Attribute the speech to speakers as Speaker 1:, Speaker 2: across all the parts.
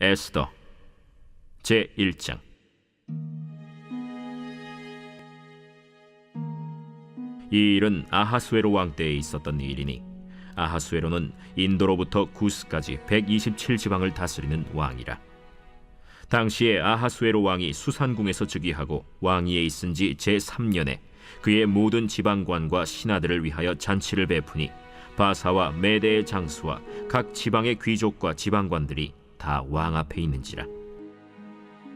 Speaker 1: 에스더 제 1장. 이 일은 아하수에로 왕 때에 있었던 일이니 아하수에로는 인도로부터 구스까지 127지방을 다스리는 왕이라. 당시에 아하수에로 왕이 수산궁에서 즉위하고 왕위에 있은 지 제3년에 그의 모든 지방관과 신하들을 위하여 잔치를 베푸니 바사와 메대의 장수와 각 지방의 귀족과 지방관들이 다 왕 앞에 있는지라.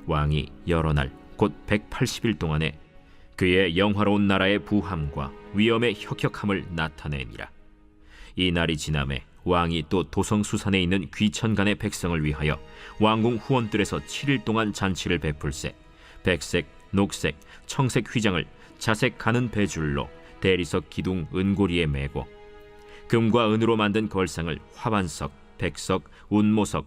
Speaker 1: 왕이 여러 날 곧 180일 동안에 그의 영화로운 나라의 부함과 위엄의 혁혁함을 나타내니라. 이 날이 지남에 왕이 또 도성 수산에 있는 귀천간의 백성을 위하여 왕궁 후원들에서 7일 동안 잔치를 베풀세 백색, 녹색, 청색 휘장을 자색 가는 배줄로 대리석 기둥 은고리에 매고 금과 은으로 만든 걸상을 화반석, 백석, 운모석,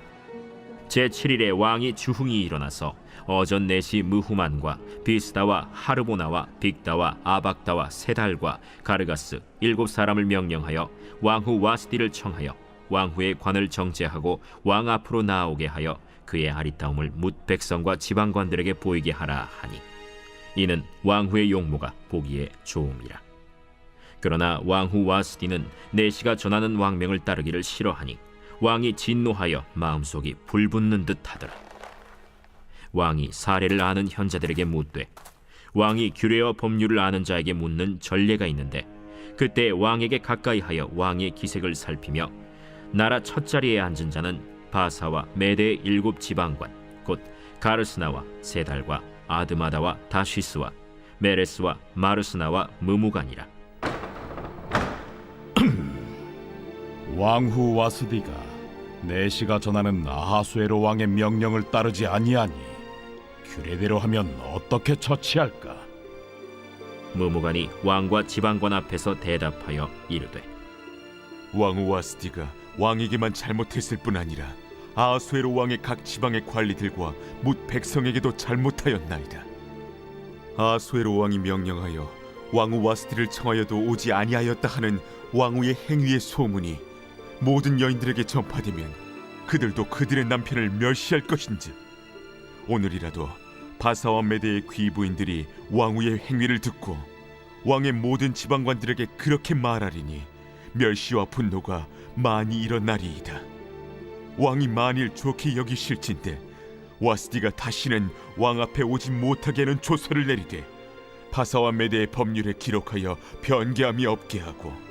Speaker 1: 제 7일에 왕이 주흥이 일어나서 어전 내시 무후만과 비스다와 하르보나와 빅다와 아박다와 세달과 가르가스 일곱 사람을 명령하여 왕후 와스디를 청하여 왕후의 관을 정제하고 왕 앞으로 나오게 하여 그의 아리따움을 뭇 백성과 지방관들에게 보이게 하라 하니 이는 왕후의 용모가 보기에 좋음이라. 그러나 왕후 와스디는 내시가 전하는 왕명을 따르기를 싫어하니 왕이 진노하여 마음속이 불붙는 듯하더라. 왕이 사례를 아는 현자들에게 묻되 왕이 규례와 법률을 아는 자에게 묻는 전례가 있는데 그때 왕에게 가까이하여 왕의 기색을 살피며 나라 첫 자리에 앉은 자는 바사와 메대의 일곱 지방관 곧 가르스나와 세달과 아드마다와 다시스와 메레스와 마르스나와 무무간이라.
Speaker 2: 왕후 와스디가 내시가 전하는 아하수에로 왕의 명령을 따르지 아니하니 규례대로 하면 어떻게 처치할까?
Speaker 1: 무무간이 왕과 지방관 앞에서 대답하여 이르되
Speaker 3: 왕후 와 스디가 왕에게만 잘못했을 뿐 아니라 아하수에로 왕의 각 지방의 관리들과 뭇 백성에게도 잘못하였나이다. 아하수에로 왕이 명령하여 왕후 와스디를 청하여도 오지 아니하였다 하는 왕후의 행위의 소문이 모든 여인들에게 전파되면 그들도 그들의 남편을 멸시할 것인지 오늘이라도 바사와 메대의 귀부인들이 왕후의 행위를 듣고 왕의 모든 지방관들에게 그렇게 말하리니 멸시와 분노가 많이 일어나리이다. 왕이 만일 좋게 여기실진데 와스디가 다시는 왕 앞에 오지 못하게 하는 조서를 내리되 바사와 메대의 법률에 기록하여 변개함이 없게 하고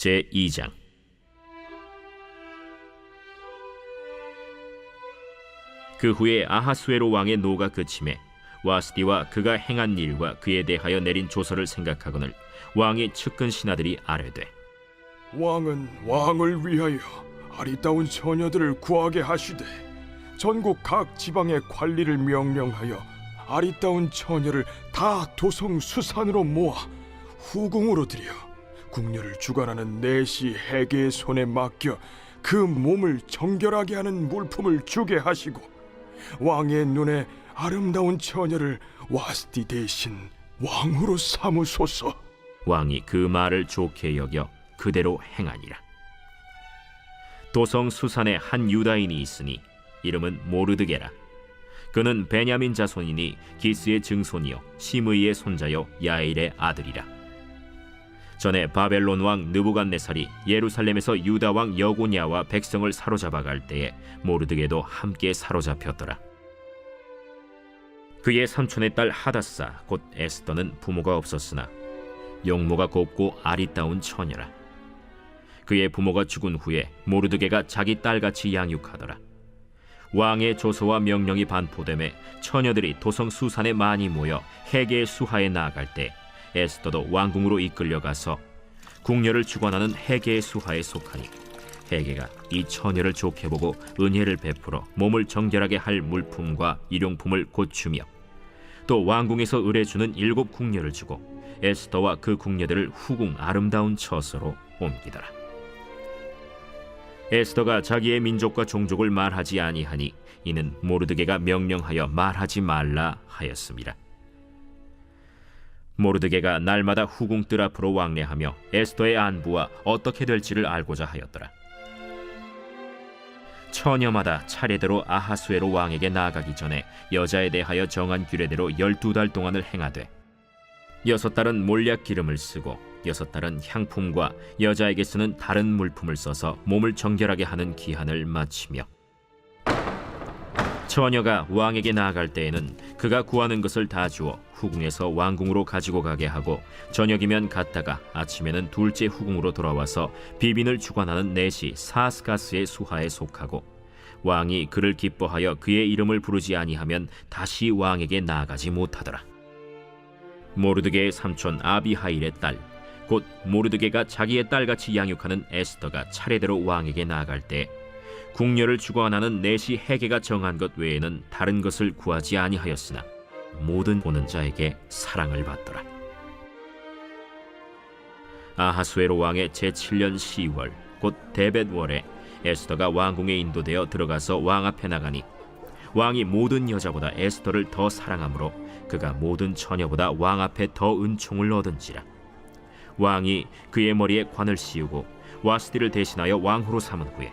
Speaker 1: 제 2장. 그 후에 아하수에로 왕의 노가 그침에 와스디와 그가 행한 일과 그에 대하여 내린 조서를 생각하거늘 왕의 측근 신하들이 아뢰되
Speaker 4: 왕은 왕을 위하여 아리따운 처녀들을 구하게 하시되 전국 각 지방의 관리를 명령하여 아리따운 처녀를 다 도성 수산으로 모아 후궁으로 들여 궁녀를 주관하는 내시 해계의 손에 맡겨 그 몸을 정결하게 하는 물품을 주게 하시고 왕의 눈에 아름다운 처녀를 와스디 대신 왕으로 삼으소서.
Speaker 1: 왕이 그 말을 좋게 여겨 그대로 행하니라. 도성 수산에 한 유다인이 있으니 이름은 모르드게라. 그는 베냐민 자손이니 기스의 증손이요 시므이의 손자요 야일의 아들이라. 전에 바벨론 왕 느부갓네살이 예루살렘에서 유다 왕 여고냐와 백성을 사로잡아 갈 때에 모르드게도 함께 사로잡혔더라. 그의 삼촌의 딸 하다사 곧 에스더는 부모가 없었으나 용모가 곱고 아리따운 처녀라. 그의 부모가 죽은 후에 모르드게가 자기 딸같이 양육하더라. 왕의 조서와 명령이 반포됨에 처녀들이 도성 수산에 많이 모여 해계의 수하에 나아갈 때 에스더도 왕궁으로 이끌려가서 궁녀를 주관하는 해계의 수하에 속하니 해계가 이 처녀를 좋게 보고 은혜를 베풀어 몸을 정결하게 할 물품과 일용품을 고추며 또 왕궁에서 의뢰주는 일곱 궁녀를 주고 에스더와 그 궁녀들을 후궁 아름다운 처소로 옮기더라. 에스더가 자기의 민족과 종족을 말하지 아니하니 이는 모르드게가 명령하여 말하지 말라 하였습니다. 모르드게가 날마다 후궁 뜰 앞으로 왕래하며 에스더의 안부와 어떻게 될지를 알고자 하였더라. 처녀마다 차례대로 아하수에로 왕에게 나아가기 전에 여자에 대하여 정한 규례대로 열두 달 동안을 행하되 여섯 달은 몰약 기름을 쓰고 여섯 달은 향품과 여자에게 쓰는 다른 물품을 써서 몸을 정결하게 하는 기한을 마치며 처녀가 왕에게 나아갈 때에는 그가 구하는 것을 다 주어 후궁에서 왕궁으로 가지고 가게 하고 저녁이면 갔다가 아침에는 둘째 후궁으로 돌아와서 비빈을 주관하는 넷이 사스가스의 수하에 속하고 왕이 그를 기뻐하여 그의 이름을 부르지 아니하면 다시 왕에게 나아가지 못하더라. 모르드게의 삼촌 아비하일의 딸, 곧 모르드게가 자기의 딸같이 양육하는 에스더가 차례대로 왕에게 나아갈 때 궁녀를 주관하는 넷이 해계가 정한 것 외에는 다른 것을 구하지 아니하였으나 모든 보는 자에게 사랑을 받더라. 아하수에로 왕의 제7년 10월 곧 데벳월에 에스더가 왕궁에 인도되어 들어가서 왕 앞에 나가니 왕이 모든 여자보다 에스더를 더 사랑하므로 그가 모든 처녀보다 왕 앞에 더 은총을 얻은지라 왕이 그의 머리에 관을 씌우고 와스디를 대신하여 왕후로 삼은 후에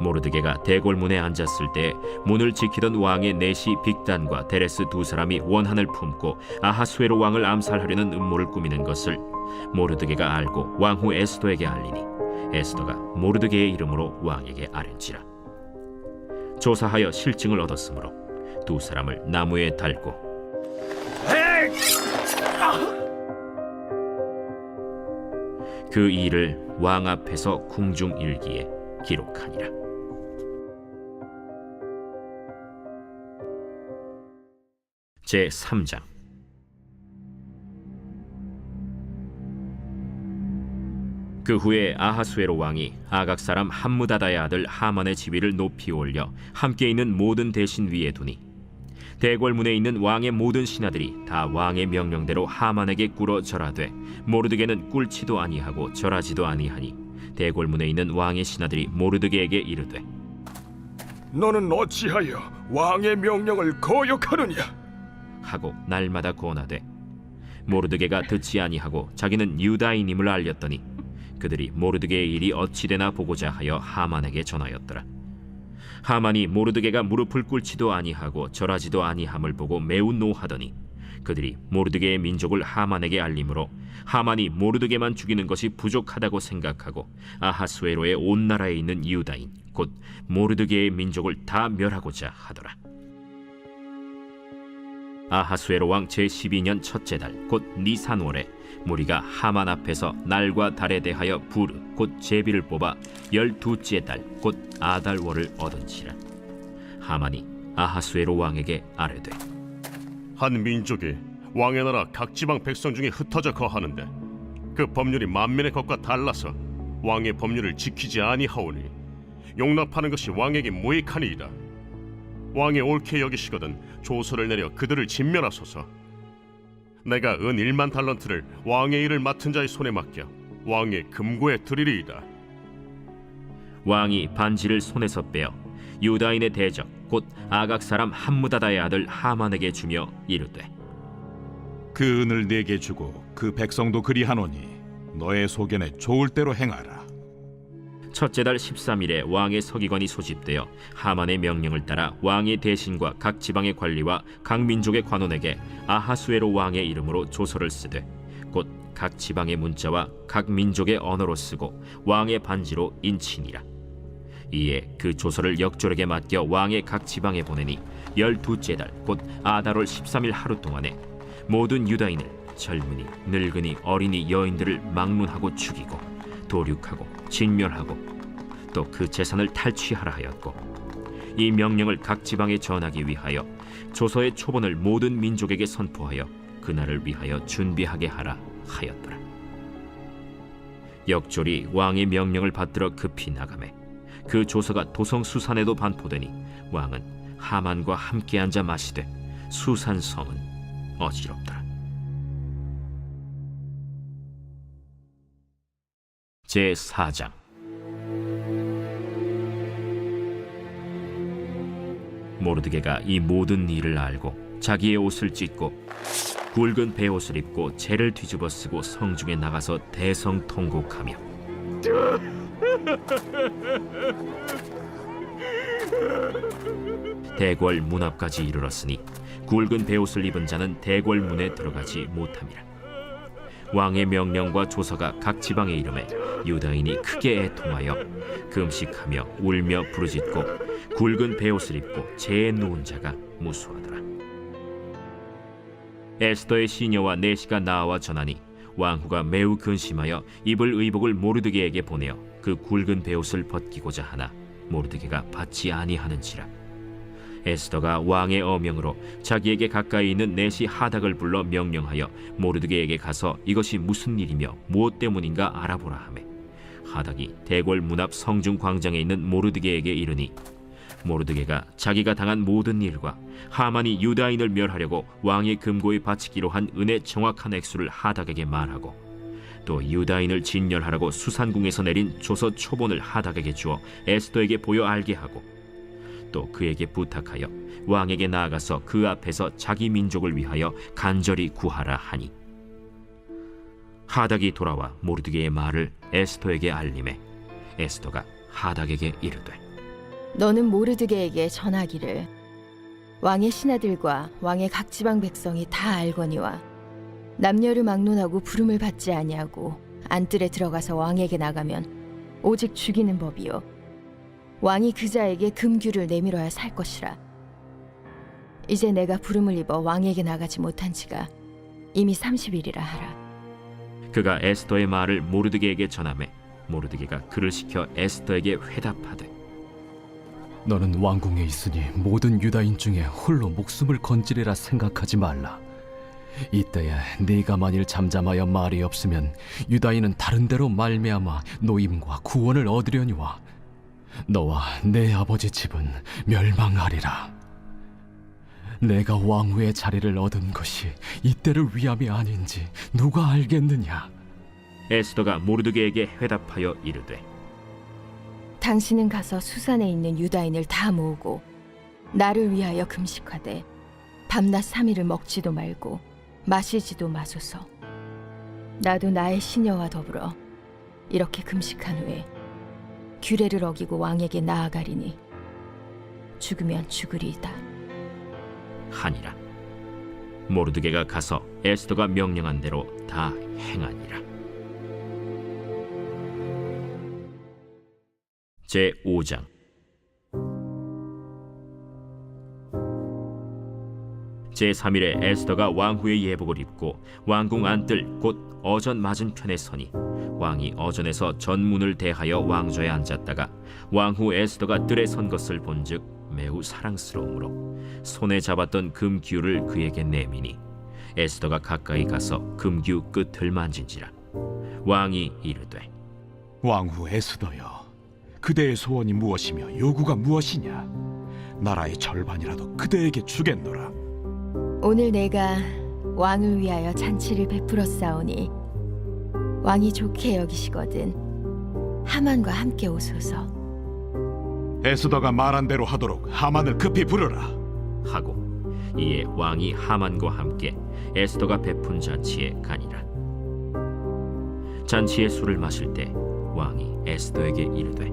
Speaker 1: 모르드게가 대궐문에 앉았을 때 문을 지키던 왕의 넷이 빅단과 데레스 두 사람이 원한을 품고 아하수에로 왕을 암살하려는 음모를 꾸미는 것을 모르드게가 알고 왕후 에스더에게 알리니 에스더가 모르드게의 이름으로 왕에게 아뢰지라. 조사하여 실증을 얻었으므로 두 사람을 나무에 달고 그 일을 왕 앞에서 궁중 일기에 기록하니라. 제 3장 그 후에 아하수에로 왕이 아각 사람 함무다다의 아들 하만의 지위를 높이 올려 함께 있는 모든 대신 위에 두니 대궐문에 있는 왕의 모든 신하들이 다 왕의 명령대로 하만에게 꿇어 절하되 모르드게는 꿇지도 아니하고 절하지도 아니하니 대궐문에 있는 왕의 신하들이 모르드게에게 이르되
Speaker 4: 너는 어찌하여 왕의 명령을 거역하느냐?
Speaker 1: 하고 날마다 권하되 모르드게가 듣지 아니하고 자기는 유다인임을 알렸더니 그들이 모르드게의 일이 어찌되나 보고자 하여 하만에게 전하였더라. 하만이 모르드게가 무릎을 꿇지도 아니하고 절하지도 아니함을 보고 매우 노하더니 그들이 모르드게의 민족을 하만에게 알림으로 하만이 모르드게만 죽이는 것이 부족하다고 생각하고 아하수에로의 온 나라에 있는 유다인 곧 모르드게의 민족을 다 멸하고자 하더라. 아하수에로 왕 제12년 첫째 달 곧 니산월에 무리가 하만 앞에서 날과 달에 대하여 부르 곧 제비를 뽑아 열두째 달 곧 아달월을 얻은지라 하만이 아하수에로 왕에게 아뢰되
Speaker 5: 한 민족이 왕의 나라 각 지방 백성 중에 흩어져 거하는데 그 법률이 만민의 것과 달라서 왕의 법률을 지키지 아니하오니 용납하는 것이 왕에게 무익하니이다. 왕이 옳게 여기시거든 조서를 내려 그들을 진멸하소서. 내가 은 1만 달란트를 왕의 일을 맡은 자의 손에 맡겨 왕의 금고에 드리리이다.
Speaker 1: 왕이 반지를 손에서 빼어 유다인의 대적 곧 아각 사람 함무다다의 아들 하만에게 주며 이르되
Speaker 2: 그 은을 내게 주고 그 백성도 그리하노니 너의 소견에 좋을 대로 행하라.
Speaker 1: 첫째 달 13일에 왕의 서기관이 소집되어 하만의 명령을 따라 왕의 대신과 각 지방의 관리와 각 민족의 관원에게 아하수에로 왕의 이름으로 조서를 쓰되 곧 각 지방의 문자와 각 민족의 언어로 쓰고 왕의 반지로 인치니라. 이에 그 조서를 역졸에게 맡겨 왕의 각 지방에 보내니 열두째 달 곧 아달월 13일 하루 동안에 모든 유다인을 젊은이 늙은이 어린이 여인들을 막론하고 죽이고 도륙하고 진멸하고 또 그 재산을 탈취하라 하였고 이 명령을 각 지방에 전하기 위하여 조서의 초본을 모든 민족에게 선포하여 그날을 위하여 준비하게 하라 하였더라. 역졸이 왕의 명령을 받들어 급히 나가매 그 조서가 도성 수산에도 반포되니 왕은 하만과 함께 앉아 마시되 수산 성은 어지럽더라 제 4장. 모르드게가 이 모든 일을 알고 자기의 옷을 찢고 굵은 베옷을 입고 재를 뒤집어 쓰고 성중에 나가서 대성통곡하며 대궐 문 앞까지 이르렀으니 굵은 베옷을 입은 자는 대궐 문에 들어가지 못함이라 왕의 명령과 조서가 각 지방에 이름에 유다인이 크게 애통하여 금식하며 울며 부르짖고 굵은 베옷을 입고 재에 누운 자가 무수하더라. 에스더의 시녀와 내시가 나와 전하니 왕후가 매우 근심하여 입을 의복을 모르드게에게 보내어 그 굵은 베옷을 벗기고자 하나 모르드게가 받지 아니하는지라 에스더가 왕의 어명으로 자기에게 가까이 있는 내시 하닥을 불러 명령하여 모르드게에게 가서 이것이 무슨 일이며 무엇 때문인가 알아보라 하매 하닥이 대궐 문 앞 성중 광장에 있는 모르드게에게 이르니 모르드게가 자기가 당한 모든 일과 하만이 유다인을 멸하려고 왕의 금고에 바치기로 한 은의 정확한 액수를 하닥에게 말하고 또 유다인을 진멸하라고 수산궁에서 내린 조서 초본을 하닥에게 주어 에스더에게 보여 알게 하고 또 그에게 부탁하여 왕에게 나아가서 그 앞에서 자기 민족을 위하여 간절히 구하라 하니. 하닥이 돌아와 모르드게의 말을 에스더에게 알림해 에스더가 하닥에게 이르되
Speaker 6: 너는 모르드게에게 전하기를 왕의 신하들과 왕의 각 지방 백성이 다 알거니와 남녀를 막론하고 부름을 받지 아니하고 안뜰에 들어가서 왕에게 나가면 오직 죽이는 법이요 왕이 그자에게 금규를 내밀어야 살 것이라 이제 내가 부름을 입어 왕에게 나가지 못한 지가 이미 30일이라 하라
Speaker 1: 그가 에스더의 말을 모르드게에게 전하매 모르드게가 그를 시켜 에스더에게 회답하되
Speaker 7: 너는 왕궁에 있으니 모든 유다인 중에 홀로 목숨을 건지리라 생각하지 말라. 이때에 네가 만일 잠잠하여 말이 없으면 유다인은 다른 데로 말미암아 노임과 구원을 얻으려니와 너와 내 아버지 집은 멸망하리라. 내가 왕후의 자리를 얻은 것이 이때를 위함이 아닌지 누가 알겠느냐?
Speaker 1: 에스더가 모르드게에게 회답하여 이르되
Speaker 6: 당신은 가서 수산에 있는 유다인을 다 모으고 나를 위하여 금식하되 밤낮 삼일을 먹지도 말고 마시지도 마소서. 나도 나의 시녀와 더불어 이렇게 금식한 후에 규례를 어기고 왕에게 나아가리니 죽으면 죽으리이다.
Speaker 1: 하니라. 모르드게가 가서 에스더가 명령한 대로 다 행하니라. 제 5장 제 3일에 에스더가 왕후의 예복을 입고 왕궁 안뜰 곧 어전 맞은편에 서니 왕이 어전에서 전문을 대하여 왕좌에 앉았다가 왕후 에스더가 뜰에 선 것을 본즉 매우 사랑스러우므로 손에 잡았던 금규를 그에게 내미니 에스더가 가까이 가서 금규 끝을 만진지라 왕이 이르되
Speaker 2: 왕후 에스더여, 그대의 소원이 무엇이며 요구가 무엇이냐? 나라의 절반이라도 그대에게 주겠노라.
Speaker 6: 오늘 내가 왕을 위하여 잔치를 베풀어 싸우니 왕이 좋게 여기시거든 하만과 함께 오소서
Speaker 2: 에스더가 말한 대로 하도록 하만을 급히 부르라.
Speaker 1: 하고 이에 왕이 하만과 함께 에스더가 베푼 잔치에 가니라 잔치의 술을 마실 때 왕이 에스더에게 이르되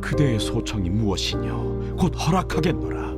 Speaker 2: 그대의 소청이 무엇이뇨? 곧 허락하겠노라.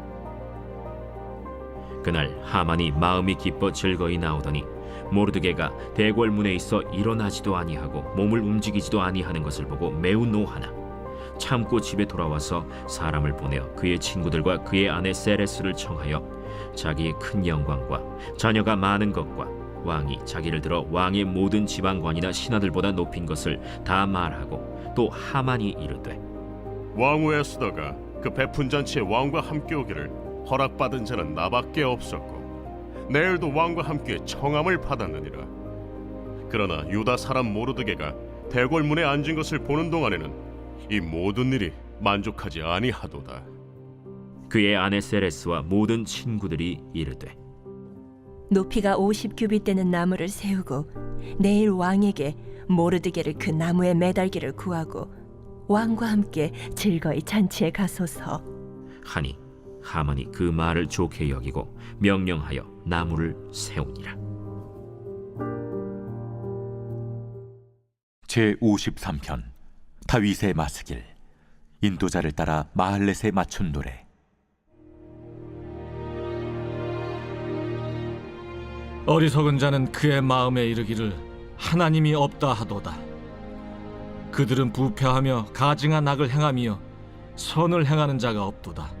Speaker 1: 그날 하만이 마음이 기뻐 즐거이 나오더니 모르드게가 대궐문에 있어 일어나지도 아니하고 몸을 움직이지도 아니하는 것을 보고 매우 노하나 참고 집에 돌아와서 사람을 보내어 그의 친구들과 그의 아내 세레스를 청하여 자기의 큰 영광과 자녀가 많은 것과 왕이 자기를 들어 왕의 모든 지방관이나 신하들보다 높인 것을 다 말하고 또 하만이 이르되
Speaker 5: 왕후 에스더가 그 베푼 잔치에 왕과 함께 오기를 허락받은 자는 나밖에 없었고 내일도 왕과 함께 청함을 받았느니라 그러나 유다 사람 모르드게가 대궐문에 앉은 것을 보는 동안에는 이 모든 일이 만족하지 아니하도다
Speaker 1: 그의 아내 세레스와 모든 친구들이 이르되
Speaker 8: 높이가 50 규빗 되는 나무를 세우고 내일 왕에게 모르드게를 그 나무에 매달기를 구하고 왕과 함께 즐거이 잔치에 가소서.
Speaker 1: 하니 하만이 그 말을 좋게 여기고 명령하여 나무를 세우니라
Speaker 9: 제 53편 다윗의 마스길 인도자를 따라 마할렛에 맞춘 노래
Speaker 10: 어리석은 자는 그의 마음에 이르기를 하나님이 없다 하도다. 그들은 부패하며 가증한 악을 행하며 선을 행하는 자가 없도다.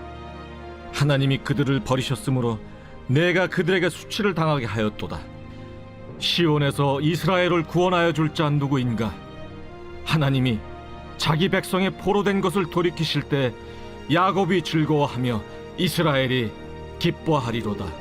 Speaker 10: 하나님이 그들을 버리셨으므로 내가 그들에게 수치를 당하게 하였도다. 시온에서 이스라엘을 구원하여 줄 자 누구인가? 하나님이 자기 백성의 포로된 것을 돌이키실 때 야곱이 즐거워하며 이스라엘이 기뻐하리로다.